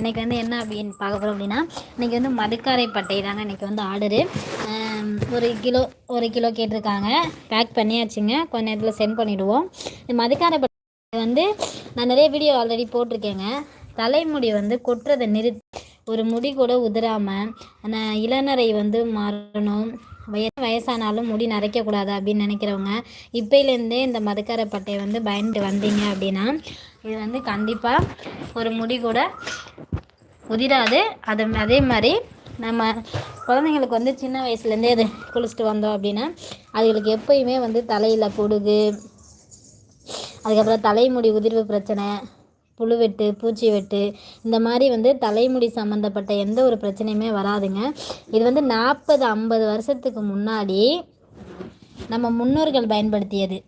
இன்றைக்கி வந்து என்ன அப்படின்னு பார்க்க போகிறோம் அப்படின்னா இன்றைக்கி வந்து மதுக்காரை பட்டை தாங்க இன்றைக்கி வந்து ஆர்டரு. ஒரு கிலோ ஒரு கிலோ கேட்டிருக்காங்க. பேக் பண்ணியாச்சுங்க. கொஞ்ச நேரத்தில் சென்ட் பண்ணிவிடுவோம் இந்த மதுக்காரை பட்டை வந்து நான் நிறைய வீடியோ ஆல்ரெடி போட்டிருக்கேங்க. தலைமுடி வந்து கொட்டுறதை நிறுத்தி ஒரு முடி கூட உதிராமல் இளநரை வந்து மாறணும். வய வயசானாலும் முடி நரைக்கக்கூடாது அப்படின்னு நினைக்கிறவங்க இப்போலேருந்தே இந்த மதுக்கரை பட்டையை வந்து பயந்துட்டு வந்தீங்க அப்படின்னா இது வந்து கண்டிப்பாக ஒரு முடி கூட உதிராது. அது அதே மாதிரி நம்ம குழந்தைங்களுக்கு வந்து சின்ன வயசுலேருந்தே அது குளிச்சுட்டு வந்தோம் அப்படின்னா அதுகளுக்கு எப்பயுமே வந்து தலையில் பொடுகு அதுக்கப்புறம் தலைமுடி உதிர்வு பிரச்சனை புழுவெட்டு பூச்சி வெட்டு இந்த மாதிரி வந்து தலைமுடி சம்மந்தப்பட்ட எந்த ஒரு பிரச்சனையுமே வராதுங்க. இது வந்து நாற்பது ஐம்பது வருஷத்துக்கு முன்னாடி நம்ம முன்னோர்கள் பயன்படுத்தியது.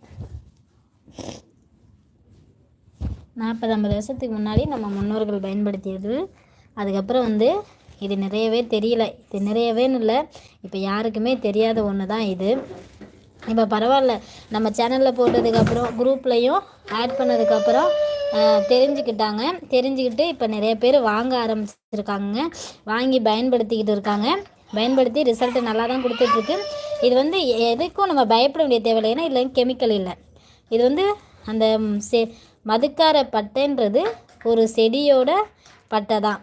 நாற்பது ஐம்பது வருஷத்துக்கு முன்னாடி நம்ம முன்னோர்கள் பயன்படுத்தியது. அதுக்கப்புறம் வந்து இது நிறையவே தெரியல. இது நிறையவேன்னு இல்லை. இப்போ யாருக்குமே தெரியாத ஒன்று தான் இது. இப்போ பரவாயில்ல. நம்ம சேனலில் போட்டதுக்கப்புறம் குரூப்லேயும் ஆட் பண்ணதுக்கப்புறம் தெரிஞ்சுக்கிட்டாங்க. தெரிஞ்சுக்கிட்டு இப்போ நிறைய பேர் வாங்க ஆரம்பிச்சிருக்காங்க வாங்கி பயன்படுத்திக்கிட்டு இருக்காங்க. பயன்படுத்தி ரிசல்ட்டு நல்லா தான் கொடுத்துட்ருக்கு. இது வந்து எதுக்கும் நம்ம பயப்பட வேண்டிய தேவையில்லை. ஏன்னா இதில் கெமிக்கல் இல்லை. இது வந்து அந்த செ மதுக்கார பட்டைன்றது ஒரு செடியோட பட்டை தான்.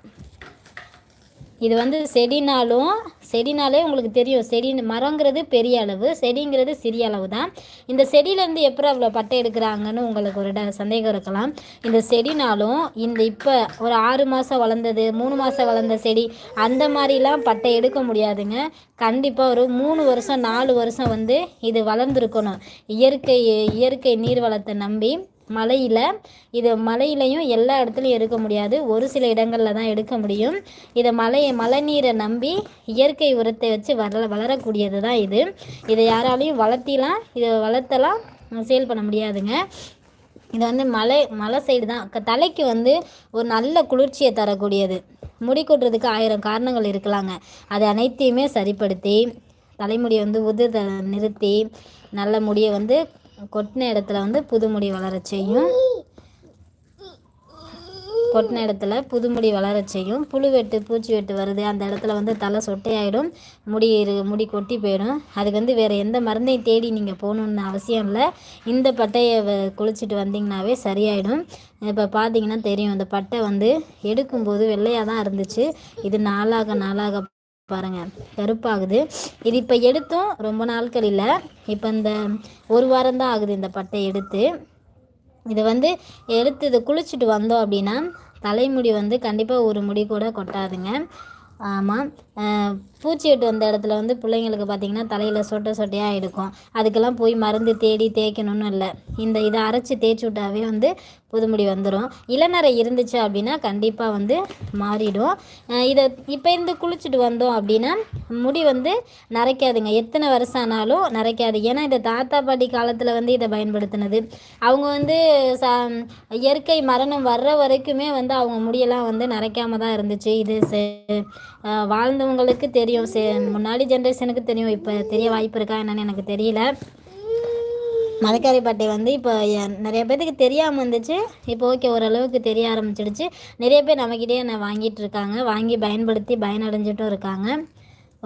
இது வந்து செடினாலும் செடினாலே உங்களுக்கு தெரியும் செடி மரங்கிறது பெரிய அளவு செடிங்கிறது சிறிய அளவு தான். இந்த செடியிலேருந்து எப்படி அவ்வளோ பட்டை எடுக்கிறாங்கன்னு உங்களுக்கு ஒரு சந்தேகம் இருக்கலாம். இந்த செடினாலும் இந்த இப்போ ஒரு ஆறு மாதம் வளர்ந்தது மூணு மாதம் வளர்ந்த செடி அந்த மாதிரிலாம் பட்டை எடுக்க முடியாதுங்க. கண்டிப்பாக ஒரு மூணு வருஷம் நாலு வருஷம் வந்து இது வளர்ந்துருக்கணும். இயற்கை இயற்கை நீர் வளத்தை நம்பி மலையில் இது மலையிலையும் எல்லா இடத்துலையும் எடுக்க முடியாது. ஒரு சில இடங்களில் தான் எடுக்க முடியும். இதை மலையை மழை நீரை நம்பி இயற்கை உரத்தை வச்சு வளர வளரக்கூடியது தான் இது. இதை யாராலையும் வளர்த்திலாம் இதை வளர்த்தலாம் சேல் பண்ண முடியாதுங்க. இது வந்து மலை மலை சைடு தான். தலைக்கு வந்து ஒரு நல்ல குளிர்ச்சியை தரக்கூடியது. முடி கொட்டுறதுக்கு ஆயிரம் காரணங்கள் இருக்கலாங்க. அது அனைத்தையுமே சரிப்படுத்தி தலைமுடியை வந்து உதிர்த நிறுத்தி நல்ல முடியை வந்து கொட்டின இடத்துல வந்து புது முடி வளர செய்யும். கொட்டின இடத்துல புது முடி வளர செய்யும். புழு வெட்டு பூச்சி வெட்டு வருது. அந்த இடத்துல வந்து தலை சொட்டையாயிடும். முடி முடி கொட்டி போயிடும். அதுக்கு வந்து வேறு எந்த மருந்தையும் தேடி நீங்கள் போகணுன்னு அவசியம் இல்லை. இந்த பட்டையை குளிச்சுட்டு வந்தீங்கனாவே சரியாயிடும். இப்போ பார்த்தீங்கன்னா தெரியும் இந்த பட்டை வந்து எடுக்கும்போது வெள்ளையாக தான் இருந்துச்சு. இது நாளாக நாளாக பாருங்கள் கருப்பாகுது. இது இப்போ எடுத்தும் ரொம்ப நாட்கள் இல்லை. இப்போ இந்த ஒரு வாரம் தான் ஆகுது இந்த பட்டை எடுத்து. இதை வந்து எடுத்து இதை குளிச்சுட்டு வந்தோம் அப்படின்னா தலைமுடி வந்து கண்டிப்பாக ஒரு முடி கூட கொட்டாதுங்க. ஆமாம் பூச்சி வெட்டு வந்த இடத்துல வந்து பிள்ளைங்களுக்கு பார்த்திங்கன்னா தலையில் சொட்டை சொட்டையாக இருக்கும் அதுக்கெல்லாம் போய் மருந்து தேடி தேய்க்கணும்னு இல்லை. இந்த இதை அரைச்சி தேய்ச்சி விட்டாவே வந்து புதுமுடி வந்துடும் இளநரை இருந்துச்சு அப்படின்னா கண்டிப்பாக வந்து மாறிடும். இதை இப்போ இருந்து குளிச்சுட்டு வந்தோம் அப்படின்னா முடி வந்து நரைக்காதுங்க. எத்தனை வருஷம் ஆனாலும் நரைக்காது. ஏன்னா இந்த தாத்தா பாட்டி காலத்தில் வந்து இதை பயன்படுத்தினது. அவங்க வந்து ச இயற்கை மரணம் வர்ற வரைக்குமே வந்து அவங்க முடியெல்லாம் வந்து நரைக்காம தான் இருந்துச்சு. இது வாழ்ந்தவங்களுக்கு தெரியும். சே முன்னாடி ஜென்ரேஷனுக்கு தெரியும். இப்போ தெரிய வாய்ப்பு இருக்கா என்னன்னு எனக்கு தெரியல. மதக்காரிப்பட்டை வந்து இப்போ நிறைய பேர்த்துக்கு தெரியாமல் இருந்துச்சு. இப்போ ஓகே ஓரளவுக்கு தெரிய ஆரம்பிச்சிடுச்சு. நிறைய பேர் நம்மக்கிட்டே என்னை வாங்கிட்டு இருக்காங்க. வாங்கி பயன்படுத்தி பயனடைஞ்சிட்டும் இருக்காங்க.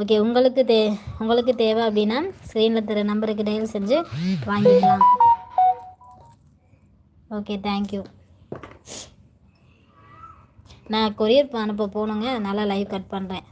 ஓகே உங்களுக்கு தே உங்களுக்கு தேவை அப்படின்னா ஸ்க்ரீனில் தர நம்பருக்கு டயல் செஞ்சு வாங்கிக்கலாம். ஓகே தேங்க்யூ நான் கொரியர் அனுப்ப போகணுங்க அதனால் லைவ் கட் பண்ணுறேன்